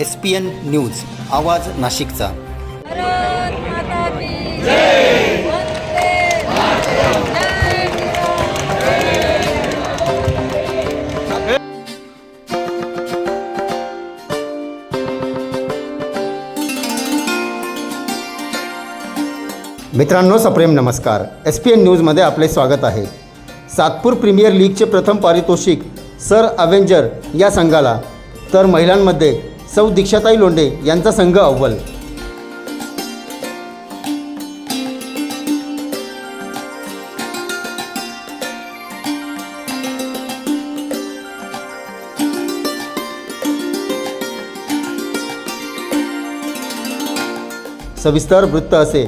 S P N news आवाज नाशिकचा. भारत माता की जय. वंदे मातरम जय मित्रांनो सप्रेम नमस्कार. एस पी एन न्यूजमध्ये आपले स्वागत आहे. सातपूर प्रीमियर लीगचे प्रथम पारितोषिक सर अवेंजर या संघाला तर महिलांमध्ये सौ दीक्षाताई लोंढे यांचा संघ अव्वल. सविस्तर वृत्त असे.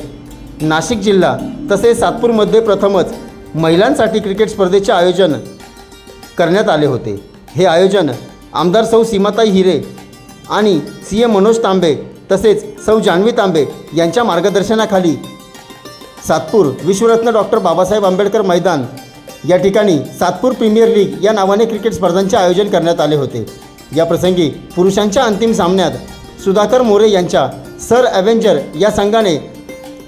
नाशिक जिल्हा तसेच सातपूरमध्ये प्रथमच महिलांसाठी क्रिकेट स्पर्धेचे आयोजन करण्यात आले होते. हे आयोजन आमदार सौ सीमाताई हिरे आणि सी ए मनोज तांबे तसेच सौ जान्हवी तांबे यांच्या मार्गदर्शनाखाली सातपूर विश्वरत्न डॉक्टर बाबासाहेब आंबेडकर मैदान या ठिकाणी सातपूर प्रीमियर लीग या नावाने क्रिकेट स्पर्धांचे आयोजन करण्यात आले होते. या प्रसंगी पुरुषांच्या अंतिम सामन्यात सुधाकर मोरे यांच्या सर ॲव्हेंजर या संघाने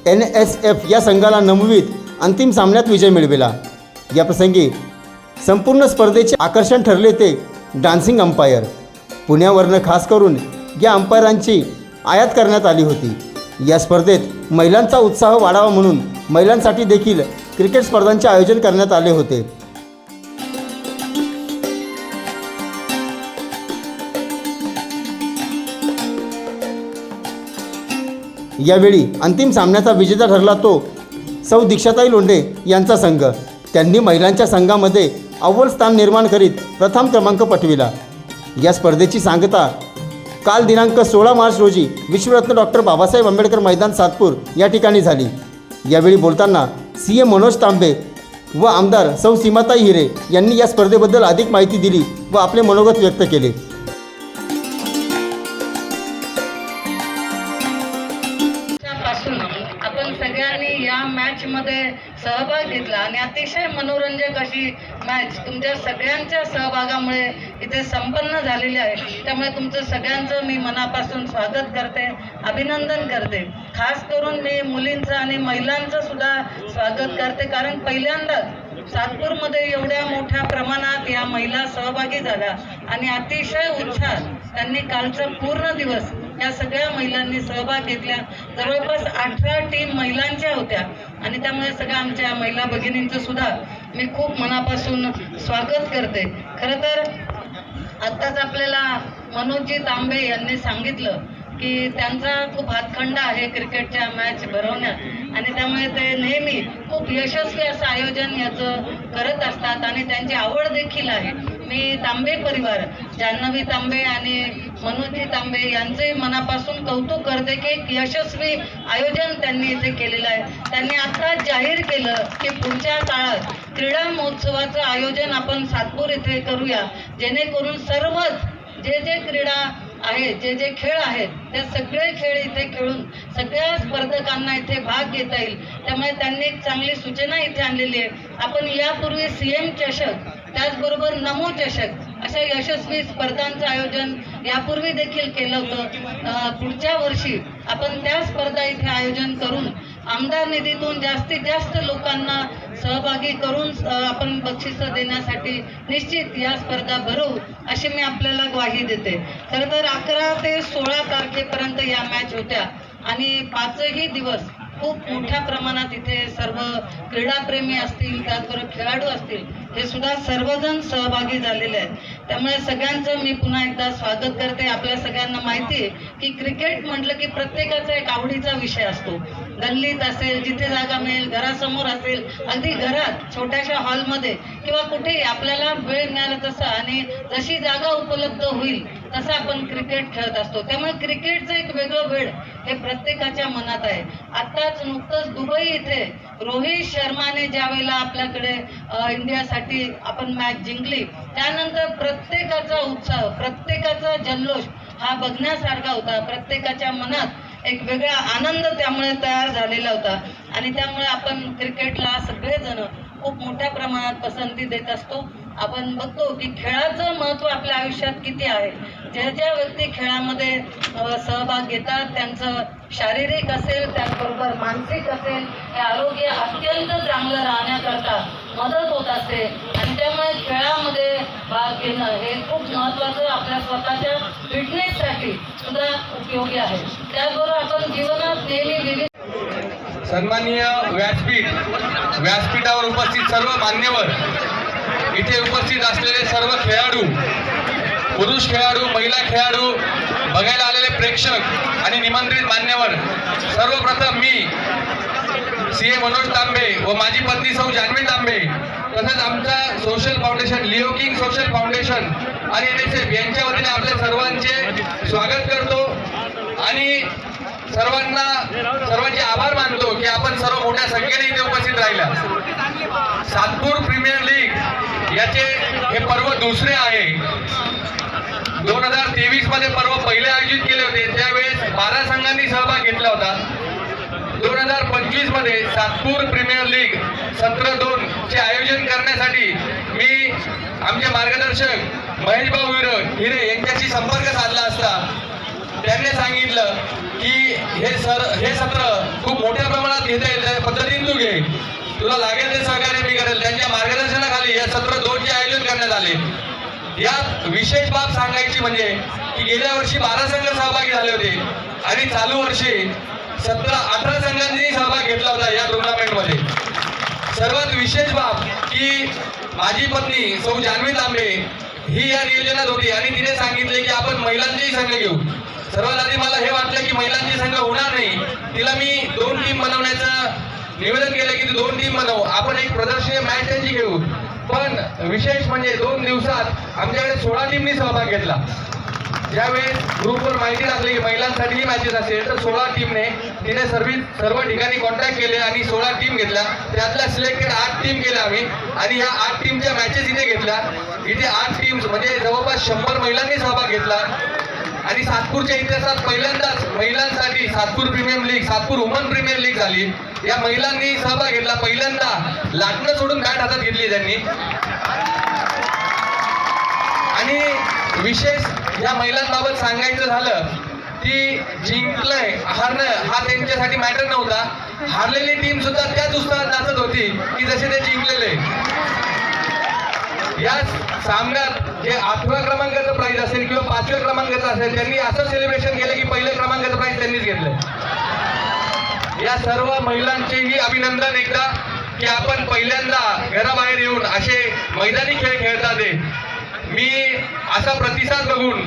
एन एस एफ या संघाला नमवीत अंतिम सामन्यात विजय मिळविला. या प्रसंगी संपूर्ण स्पर्धेचे आकर्षण ठरले ते डान्सिंग अंपायर. पुण्यावरनं खास करून या अंपायरांची आयात करण्यात आली होती. या स्पर्धेत महिलांचा उत्साह वाढावा म्हणून महिलांसाठी देखील क्रिकेट स्पर्धांचे आयोजन करण्यात आले होते. यावेळी अंतिम सामन्याचा विजेता ठरला तो सौ दीक्षाताई लोंढे यांचा संघ. त्यांनी महिलांच्या संघामध्ये अव्वल स्थान निर्माण करीत प्रथम क्रमांक पटविला. या स्पर्धेची सांगता काल दिनांक सोळा मार्च रोजी विश्वरत्न डॉक्टर बाबासाहेब आंबेडकर मैदान सातपूर या ठिकाणी झाली. यावेळी बोलताना सी एम मनोज तांबे व आमदार सौ सीमाताई हिरे यांनी या स्पर्धेबद्दल अधिक माहिती दिली व आपले मनोगत व्यक्त केले. या मध्ये सहभाग घेतला आणि अतिशय मनोरंजक अशी मॅच तुमच्या सगळ्यांच्या सहभागामुळे इथे संपन्न झालेली आहे. त्यामुळे तुमचं सगळ्यांचं मी मनापासून स्वागत करते अभिनंदन करते. खास करून मी मुलींचं आणि महिलांचं सुद्धा स्वागत करते कारण पहिल्यांदाच सातपूरमध्ये एवढ्या मोठ्या प्रमाणात या महिला सहभागी झाल्या आणि अतिशय उत्साह त्यांनी कालचा पूर्ण दिवस या सगळ्या महिलांनी सहभाग घेतला. जवळपास अठरा टीम महिलांच्या होत्या. आणि त्यामुळे सगळ्या आमच्या महिला भगिनींचं सुद्धा मी खूप मनापासून स्वागत करते. खरं तर आत्ताच आपल्याला मनोजी तांबे यांनी सांगितलं की त्यांचा खूप हातखंडा आहे क्रिकेटच्या मॅच भरवण्यात. आणि त्यामुळे ते नेहमी खूप यशस्वी असं आयोजन याचं करत असतात आणि त्यांची आवड देखील आहे. मी तांबे परिवार जान्हवी तांबे आणि मनोजी तांबे यांचे मनापासून कौतुक करते की एक यशस्वी आयोजन त्यांनी इथे केलेलं आहे. त्यांनी आता जाहीर केलं की पुढच्या काळात क्रीडा महोत्सवाचं आयोजन आपण सातपूर इथे करूया. जेणेकरून सर्वच जे जे क्रीडा आहेत जे जे खेळ आहेत ते सगळे खेळ इथे खेळून सगळ्या स्पर्धकांना इथे भाग घेता येईल. त्यामुळे त्यांनी एक चांगली सूचना इथे आणलेली आहे. आपण यापूर्वी सी एम चषक त्याचबरोबर नमो चषक अशा यशस्वी स्पर्धांचं आयोजन यापूर्वी देखील केलं होतं. पुढच्या वर्षी आपण त्या स्पर्धा इथे आयोजन करून आमदार निधीतून जास्तीत जास्त लोकांना सहभागी करून आपण बक्षिसं देण्यासाठी निश्चित या स्पर्धा भरवू अशी मी आपल्याला ग्वाही देते. खरं तर अकरा ते सोळा तारखेपर्यंत या मॅच होत्या आणि पाचही दिवस खूप मोठ्या प्रमाणात इथे सर्व क्रीडाप्रेमी असतील त्याचबरोबर खेळाडू असतील हे सुद्धा सर्वजण सहभागी झालेले आहेत. त्यामुळे सगळ्यांचं मी पुन्हा एकदा स्वागत करते. आपल्या सगळ्यांना माहिती आहे की क्रिकेट म्हटलं की प्रत्येकाचा एक आवडीचा विषय असतो. गल्लीत असेल जिथे जागा मिळेल घरासमोर असेल अगदी घरात छोट्याशा हॉलमध्ये किंवा कुठेही आपल्याला वेळ मिळाला तसा आणि जशी जागा उपलब्ध होईल तसं आपण क्रिकेट खेळत असतो. त्यामुळे क्रिकेटचं एक वेगळं वेळ हे प्रत्येकाच्या मनात आहे. आत्ताच नुकतंच दुबई इथे रोहित शर्माने ज्या वेळेला आपल्याकडे इंडियासाठी आपण मॅच जिंकली त्यानंतर प्रत्येकाचा उत्साह प्रत्येकाचा जल्लोष हा बघण्यासारखा होता. प्रत्येकाच्या मनात एक वेगळा आनंद त्यामुळे तयार झालेला होता. आणि त्यामुळे आपण क्रिकेटला सगळेजण खूप मोठ्या प्रमाणात पसंती देत असतो. आपण बघतो की खेळाचं महत्त्व आपल्या आयुष्यात किती आहे? ज्या ज्या व्यक्ती खेळामध्ये सहभाग घेतात त्यांचं शारीरिक असेल त्याचबरोबर मानसिक असेल हे आरोग्य अत्यंत चांगलं राहण्याकरता मदत होत असते. आणि त्यामुळे खेळामध्ये भाग घेणं हे खूप महत्त्वाचं आपल्या स्वतःच्या फिटनेससाठी सुद्धा उपयोगी आहे. त्याचबरोबर आपण जीवनात नेहमी विविध सन्माननीय व्यासपीठ व्यासपीठावर उपस्थित सर्व मान्यवर इथे उपस्थित असलेले सर्व खेळाडू पुरुष खेळाडू महिला खेळाडू बघायला आलेले प्रेक्षक आणि निमंत्रित मान्यवर सर्वप्रथम मी सी ए मनोज तांबे व माझी पत्नी सौ जान्हवी तांबे तसंच आमचा social foundation Leo King social foundation आणि एन एस एफ यांच्या वतीने आपल्या सर्वांचे स्वागत करतो. आणि सर्वांना सर्वांचे आभार मानतो की आपण सर्व मोठ्या संख्येने इथे उपस्थित राहिल्या. सातपूर प्रीमियर लीग याचे हे पर्व दुसरे आहे. दोन हजार तेवीसमध्ये पर्व पहिले आयोजित केले होते. त्यावेळेस बारा संघांनी सहभाग घेतला होता. दोन हजार पंचवीसमध्ये सातपूर प्रीमियर लीग सत्र दोन चे आयोजन करण्यासाठी मी आमचे मार्गदर्शक महेश भाऊ हिरे यांच्याशी संपर्क साधला असता. त्यांनी सांगितलं की हे सर हे सत्र खूप मोठ्या प्रमाणात घेता येईल त्या पद्धतीने तू घे. तुला लागेल ते सहकार्य मी करेल. त्यांच्या मार्गदर्शनाखाली हे सत्र दोनचे आयोजन करण्यात आले. यात विशेष बाब सांगायची म्हणजे की गेल्या वर्षी बारा संघ सहभागी झाले होते आणि चालू वर्षी सतरा अठरा संघांनी सहभाग घेतला होता या टुर्नामेंटमध्ये. सर्वात विशेष बाब की माझी पत्नी सौ जान्हवी तांबे ही या नियोजनात होती आणि तिने सांगितले की आपण महिलांचेही संघ घेऊ. सर्वात आधी मला हे वाटलं की महिलांचे संघ होणार नाही. तिला मी दोन टीम बनवण्याचं निवेदन केलं की दोन टीम बनवू. आपण एक प्रदर्शनीय मॅच त्यांची घेऊ. पण विशेष म्हणजे दोन दिवसात आमच्याकडे सोळा टीमनी सहभाग घेतला. ज्यावेळेस ग्रुपवर माहिती लागली की महिलांसाठीही मॅचेस असेल तर सोळा टीमने तिने सर्व सर्व ठिकाणी कॉन्टॅक्ट केले आणि सोळा टीम घेतल्या. त्यातल्या सिलेक्टेड आठ टीम केल्या आम्ही. आणि ह्या आठ टीमच्या मॅचेस इथे घेतल्या. इथे आठ टीम्स म्हणजे जवळपास शंभर महिलांनी सहभाग घेतला. आणि सातपूरच्या इतिहासात पहिल्यांदाच महिलांसाठी Satpur premium league Satpur woman premier league झाली. या महिलांनी सहभाग घेतला. पहिल्यांदा लाटणं सोडून बॅट हातात घेतली त्यांनी. आणि विशेष या महिलांबाबत सांगायचं झालं की जिंकलंय हारणं हा त्यांच्यासाठी मॅटर नव्हता. हारलेली टीम सुद्धा त्याच उत्साहात नाचत होती की जसे ते जिंकलेले. या सामन्यात जे आठव्या क्रमांकाचं प्राइज असेल किंवा पाचव्या क्रमांकाचं असेल त्यांनी असं सेलिब्रेशन केलं की पहिल्या क्रमांकाचं प्राइज त्यांनीच घेतलं. या सर्व महिलांचेही अभिनंदन एकदा की आपण पहिल्यांदा घराबाहेर येऊन असे मैदानी खेळ खेळतात मी असा प्रतिसाद बघून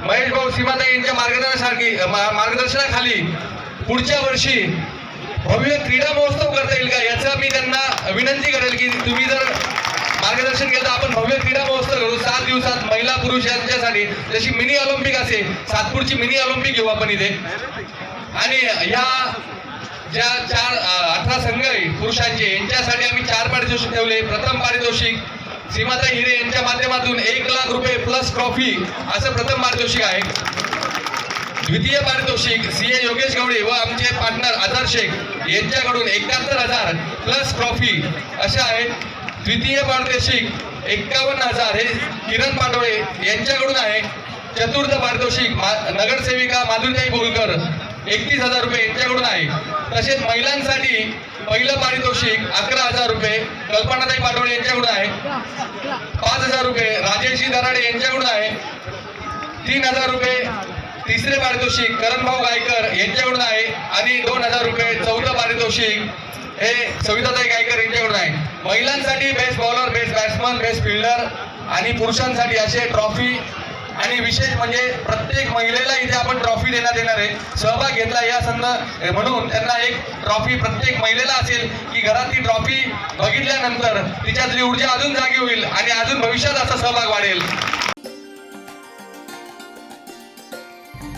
महेश भाऊ सीमाताई यांच्या मार्गदर्शनासारखी मार्गदर्शनाखाली पुढच्या वर्षी भव्य क्रीडा महोत्सव करता येईल का याचं मी त्यांना विनंती करेल की तुम्ही जर मार्गदर्शन केलं तर आपण भव्य क्रीडा महोत्सव करू सात दिवसात महिला पुरुष यांच्यासाठी जशी मिनी ऑलिम्पिक असेल सातपूरची मिनी ऑलिम्पिक घेऊ आपण इथे. आणि या ज्या चार अठरा संघ आहे पुरुषांचे यांच्यासाठी आम्ही चार पारितोषिक ठेवले. प्रथम पारितोषिक श्रीमाता हिरे यांच्या माध्यमातून एक लाख रुपये प्लस ट्रॉफी असं प्रथम पारितोषिक आहे. द्वितीय पारितोषिक सी ए योगेश गवडे व आमचे पार्टनर आधार शेख यांच्याकडून एकाहत्तर हजार प्लस ट्रॉफी अशा आहेत. द्वितीय पारितोषिक एकावन्न हजार हे किरण पाटोळे यांच्याकडून आहे. चतुर्थ पारितोषिक मा- नगरसेविका माधुरीताई बोलकर एकतीस हजार रुपये यांच्याकडून आहे. तसेच महिलांसाठी पहिलं पारितोषिक अकरा हजार रुपये कल्पनाताई पाटोळे यांच्याकडून आहे. पाच हजार रुपये राजेशी दराडे यांच्याकडून आहे. तीन हजार रुपये तिसरे पारितोषिक करणभाऊ गायकर यांच्याकडून आहे. आणि दोन हजार रुपये चौथं पारितोषिक हे सविताताई गायकर यांच्याकडून आहे. महिलांसाठी best bowler best batsman best fielder आणि पुरुषांसाठी असे ट्रॉफी आणि विशेष म्हणजे प्रत्येक महिलेला इथे आपण ट्रॉफी देण्यात येणार आहे. सहभाग घेतला या संद म्हणून त्यांना एक ट्रॉफी प्रत्येक महिलेला असेल की घरात ती ट्रॉफी बघितल्यानंतर तिच्यातली ऊर्जा अजून जागी होईल आणि अजून भविष्यात असा सहभाग वाढेल.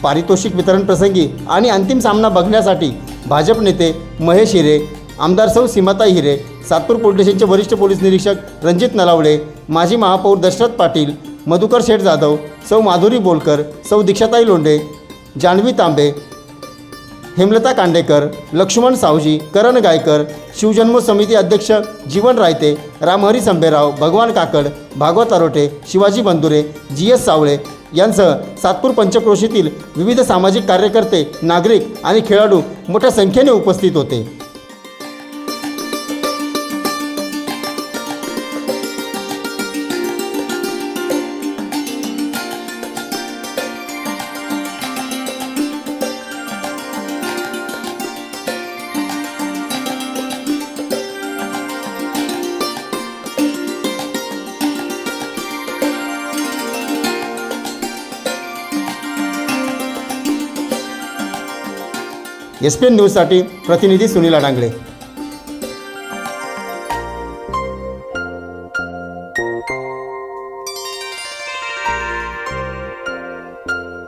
पारितोषिक वितरण प्रसंगी आणि अंतिम सामना बघण्यासाठी भाजप नेते महेश हिरे आमदार सौ सीमाताई हिरे सातपूर पोलीस स्टेशनचे वरिष्ठ पोलीस निरीक्षक रणजित नलावडे माजी महापौर दशरथ पाटील मधुकर शेठ जाधव सौ माधुरी बोलकर सौ दीक्षाताई लोंढे जान्हवी तांबे हेमलता कांडेकर लक्ष्मण सावजी करण गायकर शिवजन्म समिती अध्यक्ष जीवन रायते रामहरी संभेराव भगवान काकड भागवत आरोटे शिवाजी बंदुरे जी एस सावळे यांसह सातपूर पंचक्रोशीतील विविध सामाजिक कार्यकर्ते नागरिक आणि खेळाडू मोठ्या संख्येने उपस्थित होते. एस पी एन न्यूजसाठी प्रतिनिधी सुनील अडांगळे